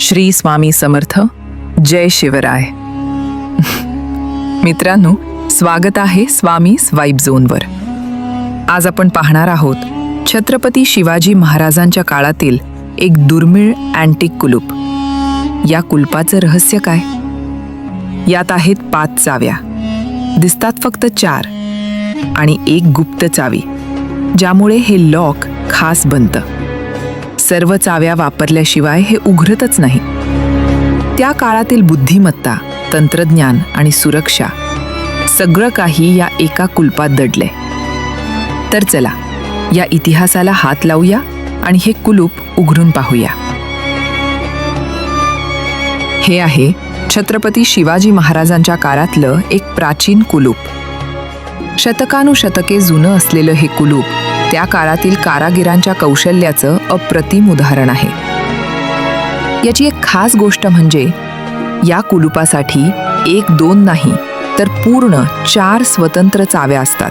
श्री स्वामी समर्थ. जय शिवराय. मित्रांनो स्वागत आहे स्वामी स्वाईब झोनवर. आज आपण पाहणार आहोत छत्रपती शिवाजी महाराजांच्या काळातील एक दुर्मिळ अँटिक कुलूप. या कुलपाचं रहस्य काय? यात आहेत पाच चाव्या. दिसतात फक्त चार आणि एक गुप्त चावी ज्यामुळे हे लॉक खास बनतं. सर्व चाव्या वापरल्याशिवाय हे उघडतच नाही. त्या काळातील बुद्धिमत्ता तंत्रज्ञान आणि सुरक्षा सगळं काही या एका कुलपात दडले. तर चला या इतिहासाला हात लावूया आणि हे कुलूप उघडून पाहूया. हे आहे छत्रपती शिवाजी महाराजांच्या काळातलं एक प्राचीन कुलूप. शतकानुशतके जुनं असलेलं हे कुलूप त्या काळातील कारागिरांच्या कौशल्याचं अप्रतिम उदाहरण आहे. याची एक खास गोष्ट म्हणजे या कुलुपासाठी एक दोन नाही तर पूर्ण चार स्वतंत्र चाव्या असतात.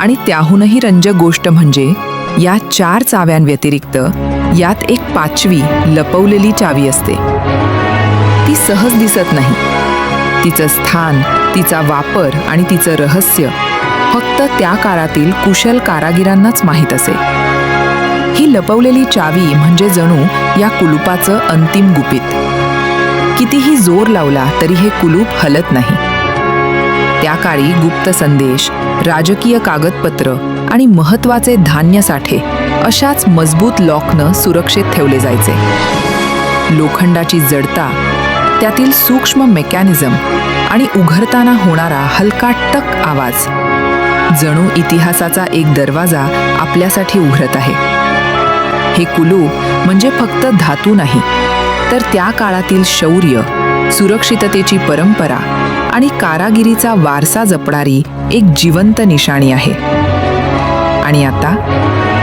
आणि त्याहूनही रंजक गोष्ट म्हणजे या चार चाव्यांव्यतिरिक्त यात एक पाचवी लपवलेली चावी असते. ती सहज दिसत नाही. तिचं स्थान तिचा वापर आणि तिचं रहस्य फक्त त्या काळातील कुशल कारागिरांनाच माहीत असे. ही लपवलेली चावी म्हणजे जणू या कुलुपाचं अंतिम गुपित. कितीही जोर लावला तरी हे कुलूप हलत नाही. त्या काळी गुप्त संदेश राजकीय कागदपत्र आणि महत्त्वाचे धान्य साठे अशाच मजबूत लॉकनं सुरक्षित ठेवले जायचे. लोखंडाची जडता त्यातील सूक्ष्म मेकॅनिझम आणि उघडताना होणारा हलका टक आवाज जणू इतिहासाचा एक दरवाजा आपल्यासाठी उघडत आहे. हे कुलू म्हणजे फक्त धातू नाही तर त्या काळातील शौर्य सुरक्षिततेची परंपरा आणि कारागिरीचा वारसा जपणारी एक जिवंत निशाणी आहे. आणि आता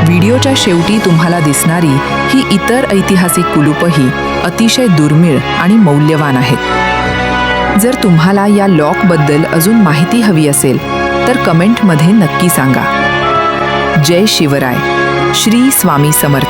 व्हिडिओच्या शेवटी तुम्हाला दिसणारी ही इतर ऐतिहासिक कुलूपही अतिशय दुर्मिळ आणि मौल्यवान आहेत. जर तुम्हाला या लॉकबद्दल अजून माहिती हवी असेल तर कमेंटमध्ये नक्की सांगा. जय शिवराय. श्री स्वामी समर्थ.